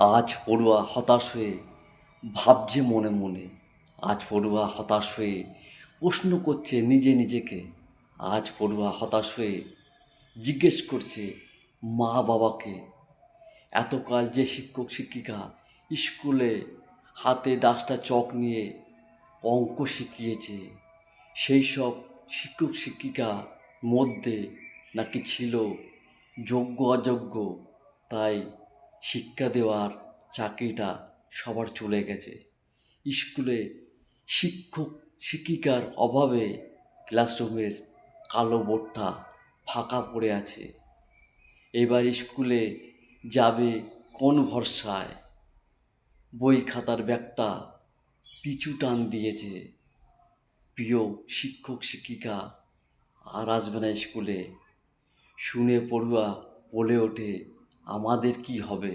আজ পড়ুয়া হতাশ হয়ে ভাবছে মনে মনে। আজ পড়ুয়া হতাশ হয়ে প্রশ্ন করছে নিজে নিজেকে। আজ পড়ুয়া হতাশ হয়ে জিজ্ঞেস করছে মা বাবাকে এতকাল যে শিক্ষক শিক্ষিকা স্কুলে হাতে ডাস্টার চক নিয়ে অঙ্ক শিখিয়েছে, সেই সব শিক্ষক শিক্ষিকা মধ্যে নাকি ছিল যোগ্য অযোগ্য তাই শিক্ষা দেওয়ার চাকরিটা সবার চলে গেছে। স্কুলে শিক্ষক, শিক্ষিকার অভাবে ক্লাসরুমের কালো বোর্ডটা ফাঁকা পড়ে আছে। এবার স্কুলে যাবে কোন ভরসায়? বই খাতার ব্যাগটা পিছু টান দিয়েছে। প্রিয় শিক্ষক, শিক্ষিকা আর আসবে না স্কুলে শুনে পড়ুয়া বলে ওঠে আমাদের কী হবে?